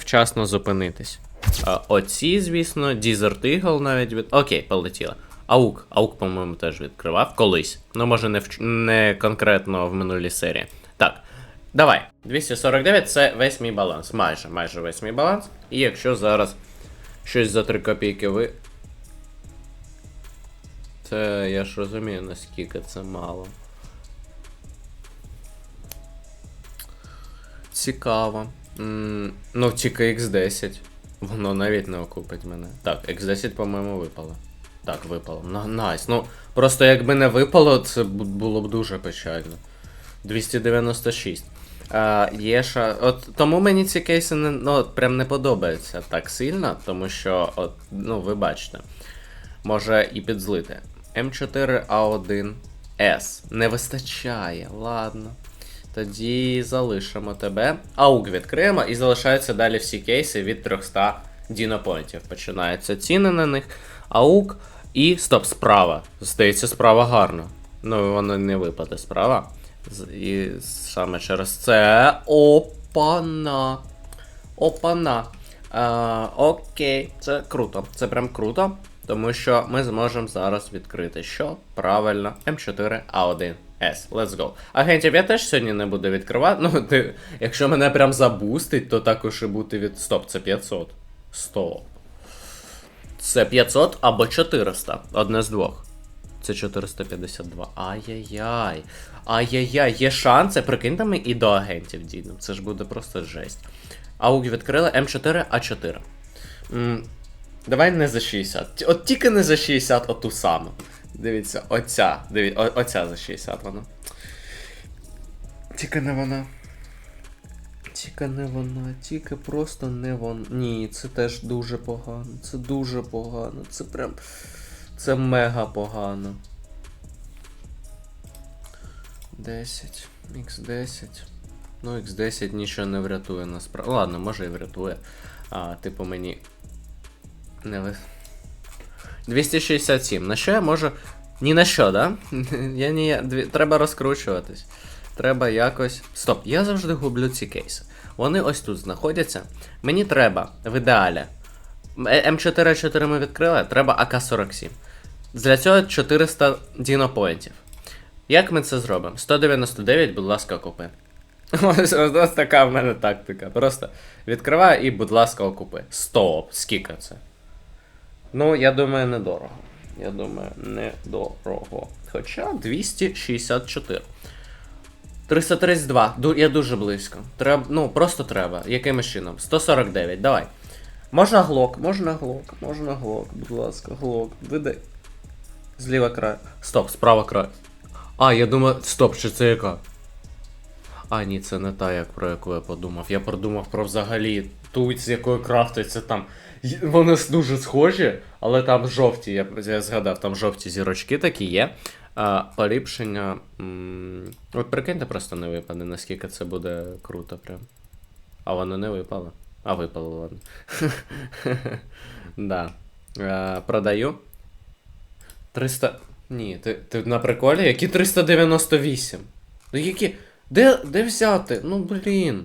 вчасно зупинитись. Оці, звісно, Desert Eagle навіть від. Окей, полетіла. Аук, Аук, по-моєму, теж відкривав колись. Ну, може, не, в... не конкретно в минулій серії. Так. Давай. 249 це весь мій баланс. Майже, майже весь мій баланс. І якщо зараз щось за 3 копійки ви. Це я ж розумію, наскільки це мало. Цікаво. Ну, тільки X10. Воно навіть не окупить мене. Так, X10, по-моєму, випало. Так, випало. На, найс. Ну, просто якби не випало, це було б дуже печально. 296. А, є ша... От тому мені ці кейси не, ну, от прям не подобаються так сильно, тому що, от, ну, ви бачите, може і підзлити. М4А1С. Не вистачає, ладно. Тоді залишимо тебе. Аук відкриємо і залишаються далі всі кейси від 300 дінопоінтів. Починаються ціни на них. Аук і стоп, справа. Здається, справа гарно. Ну, воно не випаде справа. І саме через це. Опана. Опана. А, окей, це круто. Це прям круто. Тому що ми зможемо зараз відкрити що? Правильно, М4А1. S. Let's go. Агентів я теж сьогодні не буду відкривати. Ну, ти, якщо мене прям забустить, то також і бути від. Стоп, це 500. Стоп. Це 500 або 400. Одне з двох. Це 452. Ай-яй-яй. Ай-яй-яй, є шанси. Прикиньте, ми і до агентів дійдемо. Це ж буде просто жесть. Аук відкрили М4А4. М, давай не за 60. От тільки не за 60, оту саму. Дивіться, оця. Диві, о, оця за 60 вона. Тільки не вона. Тільки не вона, тільки просто не вона. Ні, це теж дуже погано. Це дуже погано. Це прям. Це мега погано. 10. X10. Ну, X10 нічого не врятує насправді. Ладно, може і врятує. А, типу мені. Не ви. 267. На що я можу. Ні на що, да? я ні... Треба розкручуватись. Треба якось. Стоп, я завжди гублю ці кейси. Вони ось тут знаходяться. Мені треба в ідеалі. М4-4 ми відкрили, треба АК-47. Для цього 400 дінопоінтів. Як ми це зробимо? 199, будь ласка, окупи. Ось, ось, ось така в мене тактика. Просто відкриваю і, будь ласка, окупи. Стоп, скільки це? Ну, я думаю, недорого. Я думаю, недорого. Хоча 264. 332. Я дуже близько. Треба, ну, просто треба. Якимось чином. 149, давай. Можна глок, можна глок, можна глок, будь ласка, глок. Видай. Зліва край. Стоп, справа край. А, я думаю, стоп, чи це яка? А, ні, це не та, як про яку я подумав. Я подумав про взагалі ту, з якою крафтиться там. Вони дуже схожі, але там жовті, я, я згадав, там жовті зірочки такі є. А, поліпшення. От прикиньте, просто не випаде, наскільки це буде круто прям. А воно не випало. А випало, ладно. да. Продаю. 300. Ні, ти, ти на приколі? Які 398? Ну які. Де, де взяти? Ну блін.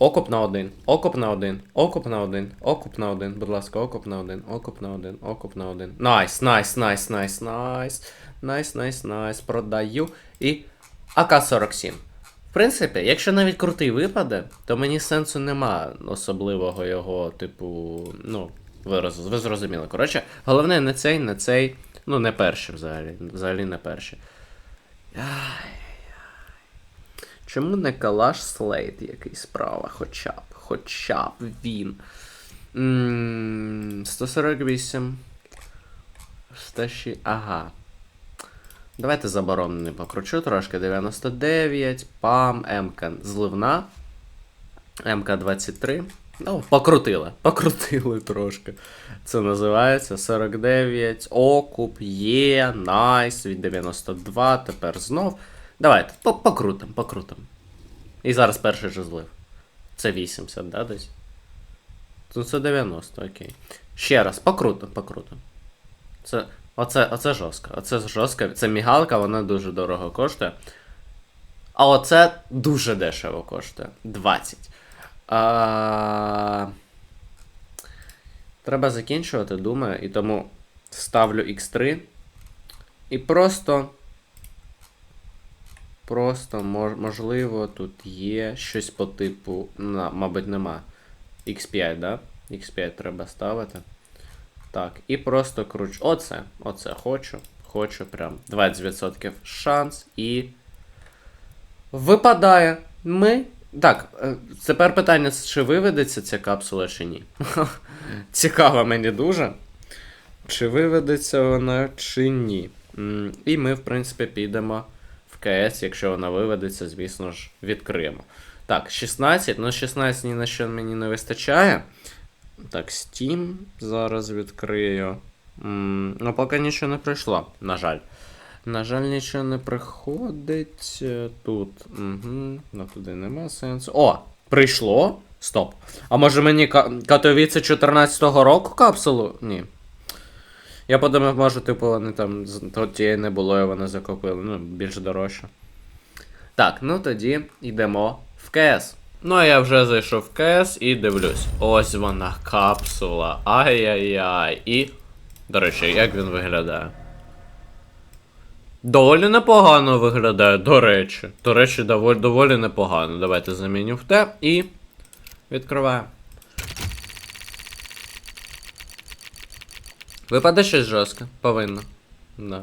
Окоп на один, окоп на один, окоп на один, окоп на один, будь ласка, окоп на один, окоп на один, окоп на один. Найс, найс, найс, найс, найс. Найс, найс, найс. Продаю. І АК-47. В принципі, якщо навіть крутий випаде, то мені сенсу нема особливого його, типу, ну, ви, ви зрозуміли. Коротше, головне не цей, не цей, ну, не перший взагалі. Взагалі не перший. Ай. Чому не калаш слейд який справа? Хоча б, хоча б він. М, 148. 106. Ага. Давайте заборонений покручу трошки. 99, пам, МК. Зливна. МК-23. Ну, покрутили. Покрутили трошки. Це називається 49. Окуп, є, найс, від 92, тепер знов. Давайте, по- покрутим, покрутим. І зараз перший же злив. Це 80, да, десь? Ну це 90, окей. Ще раз, покрутим, покрутим. Це. Оце, оце жорстко. Оце жорстко. Це мігалка, вона дуже дорого коштує. А оце дуже дешево коштує. 20. А... Треба закінчувати, думаю, і тому ставлю X3. І просто. Просто, мож, можливо, тут є щось по типу. На, мабуть, нема. X5, да? X5 треба ставити. Так, і просто кручу. Оце. Оце хочу. Хочу прям 20% шанс і. Випадає. Ми. Так, е, тепер питання, чи виведеться ця капсула чи ні. Цікаво мені дуже. Чи виведеться вона, чи ні. І ми, в принципі, підемо в КС, якщо вона виведеться, звісно ж, відкриємо. Так, 16. Ну, 16 ні на що мені не вистачає. Так, Steam зараз відкрию. М, Ну, поки нічого не прийшло, на жаль. На жаль, нічого не приходить е, тут. Угу. Ну туди нема сенсу. О! Прийшло? Стоп. А може мені Ка- Катовіце 14-го року капсулу? Ні. Я подумав, може, типу, вони там тієї не було, і вони закупили. Ну, більш дорожче. Так, ну тоді йдемо в КС. Ну, а я вже зайшов в КС і дивлюсь. Ось вона, капсула. Ай-яй-яй. І. До речі, як він виглядає? Доволі непогано виглядає, до речі. До речі, доволі, доволі непогано. Давайте заміню в те і. Відкриваємо. Випаде щось жорстко, Повинно. Да.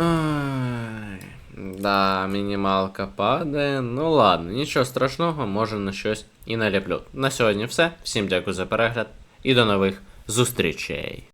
Ай, да, мінімалка падає. Ну ладно, нічого страшного, може на щось і наліплю. На сьогодні все. Всім дякую за перегляд і до нових зустрічей.